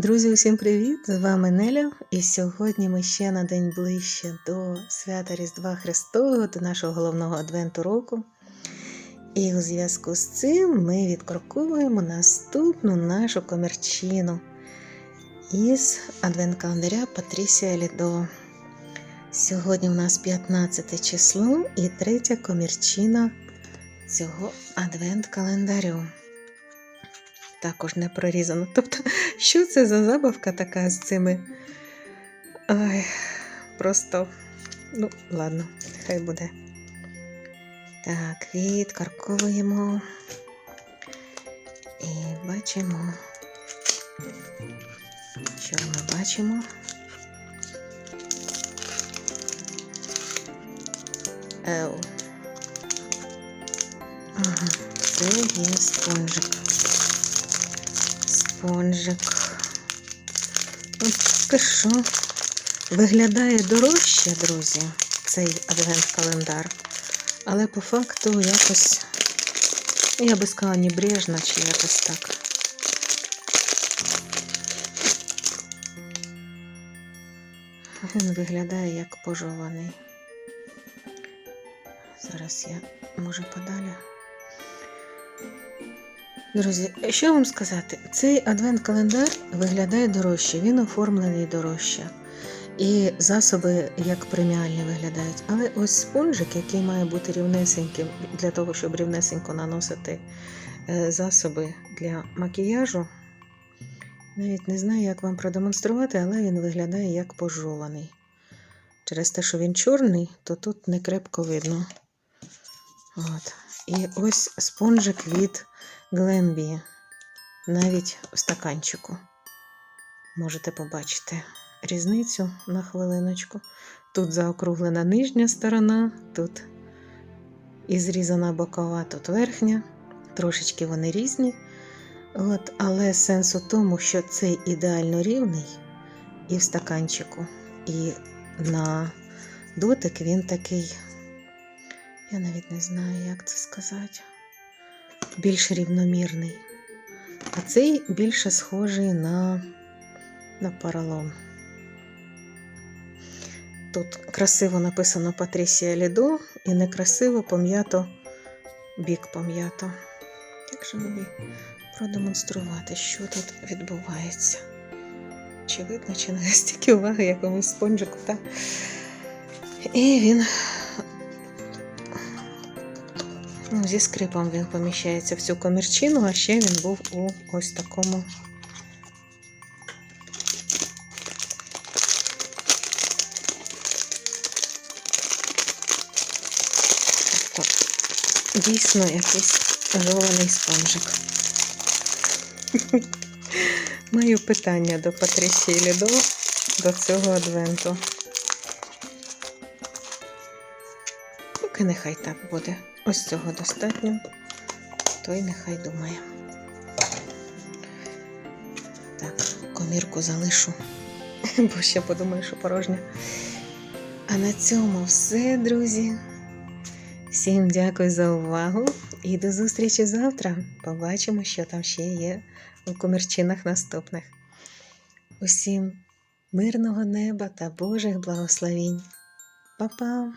Друзі, усім привіт! З вами Неля. І сьогодні ми ще на день ближче до свята Різдва Христового, до нашого головного адвенту року. І у зв'язку з цим ми відкроковуємо наступну нашу комірчину із адвент-календаря Патрісія Лідо. Сьогодні у нас 15 число і третя комірчина цього адвент-календарю. Також не прорізано. Тобто, що це за забавка така з цими? Ой, просто, ну, ладно, хай буде. Так, відкарковуємо і бачимо, що ми бачимо. Еу. Ага, це є спонжик. Спонжик. Поки що виглядає дорожче, друзі, цей адвент-календар. Але по факту якось, я би сказала, небрежно чи якось так. Він виглядає як пожований. Зараз я можу подалі. Друзі, що вам сказати? Цей адвент-календар виглядає дорожче, він оформлений дорожче. І засоби як преміальні виглядають. Але ось спонжик, який має бути рівнесеньким для того, щоб рівнесенько наносити е, засоби для макіяжу. Навіть не знаю, як вам продемонструвати, але він виглядає як пожований. Через те, що він чорний, то тут не крепко видно. От. І ось спонжик від Глембі, навіть в стаканчику. Можете побачити різницю на хвилиночку. Тут заокруглена нижня сторона, тут і зрізана бокова, тут верхня. Трошечки вони різні. От, Але сенс у тому, що цей ідеально рівний і в стаканчику, і на дотик він такий, я навіть не знаю, як це сказати, більш рівномірний. А цей більше схожий на, на поролон. Тут красиво написано Патрісія Лідо і некрасиво пом'ято бік пом'ято. Як же мені продемонструвати, що тут відбувається? Чи видно, чи не стільки уваги якомусь спонжику, та? І він ну, зі скрипом він поміщається в цю комірчину, а ще він був у ось такому дійсно якийсь жований спонжик. Маю питання до Патрісії Лідо до цього адвенту. Поки нехай так буде. Ось цього достатньо, то й нехай думає. Так, комірку залишу, бо ще подумаю, що порожня. А на цьому все, друзі. Всім дякую за увагу і до зустрічі завтра. Побачимо, що там ще є у комірчинах наступних. Усім мирного неба та Божих благословінь. Па-па!